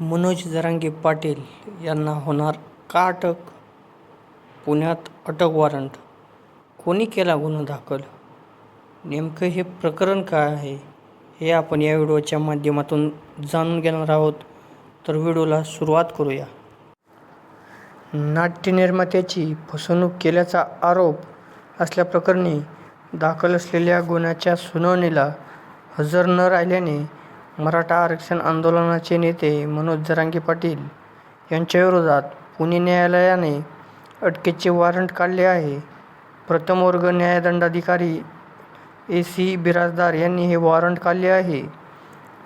मनोज जरांगे पाटील यांना होणार का अटक पुण्यात अटक वॉरंट. कोणी केला गुन्हा दाखल? नेमकं हे प्रकरण काय आहे? हे आपण या व्हिडिओच्या माध्यमातून जाणून घेणार आहोत. तर व्हिडिओला सुरुवात करूया. नाट्यनिर्मात्याची फसवणूक केल्याचा आरोप असल्याप्रकरणी दाखल असलेल्या गुन्ह्याच्या सुनावणीला हजर न राहिल्याने मराठा आरक्षण आंदोलनाचे नेते मनोज जरांगे पाटील यांच्याविरोधात पुणे न्यायालयाने अटकेचे वॉरंट काढले आहे. प्रथम वर्ग न्यायदंडाधिकारी ए सी बिराजदार यांनी हे वॉरंट काढले आहे.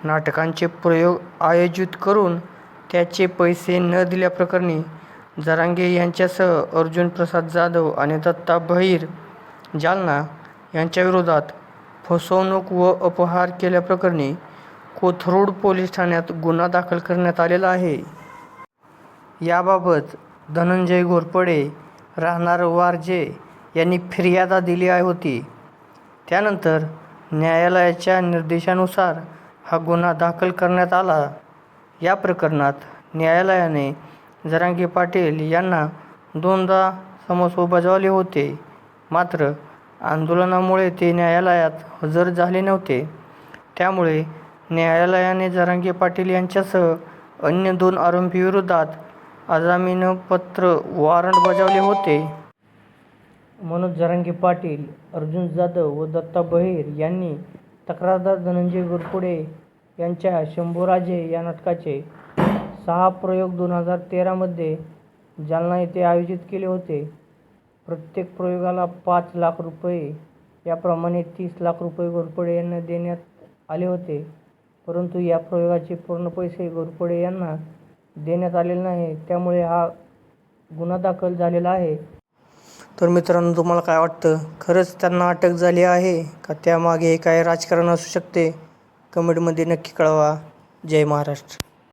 नाटकांचे प्रयोग आयोजित करून त्याचे पैसे न दिल्याप्रकरणी जरांगे यांच्यासह अर्जुन प्रसाद जाधव आणि दत्ता भैर जालना यांच्याविरोधात फसवणूक व अपहार केल्याप्रकरणी कोथरूड पोलीस ठाण्यात गुन्हा दाखल करण्यात आलेला आहे. याबाबत धनंजय घोरपडे राहणार वारजे यांनी फिर्याद दिली होती. त्यानंतर न्यायालयाच्या निर्देशानुसार हा गुन्हा दाखल करण्यात आला. या प्रकरणात न्यायालयाने जरांगी पाटील यांना दोनदा क्षमस्व बजावले होते. मात्र आंदोलनामुळे ते न्यायालयात हजर झाले नव्हते. त्यामुळे न्यायालयाने जरांगे पाटील यांच्यासह अन्य दोन आरोपींविरोधात अजामीनपत्र वॉरंट बजावले होते. मनोज जरांगे पाटील अर्जुन जाधव व दत्ता बहिर यांनी तक्रारदार धनंजय घोरपडे यांच्या शंभूराजे या नाटकाचे सहा प्रयोग दोन हजार तेरामध्ये जालना येथे आयोजित केले होते. प्रत्येक प्रयोगाला पाच लाख रुपये याप्रमाणे तीस लाख रुपये घोरपडे यांना देण्यात आले होते. परंतु या प्रयोगाचे पूर्ण पैसे घोरपडे यांना देण्यात आलेले नाही. त्यामुळे हा गुन्हा दाखल झालेला आहे. तर मित्रांनो तुम्हाला काय वाटतं? खरंच त्यांना अटक झाली आहे का? त्यामागे काय राजकारण असू शकते. कमेंटमध्ये नक्की कळवा. जय महाराष्ट्र.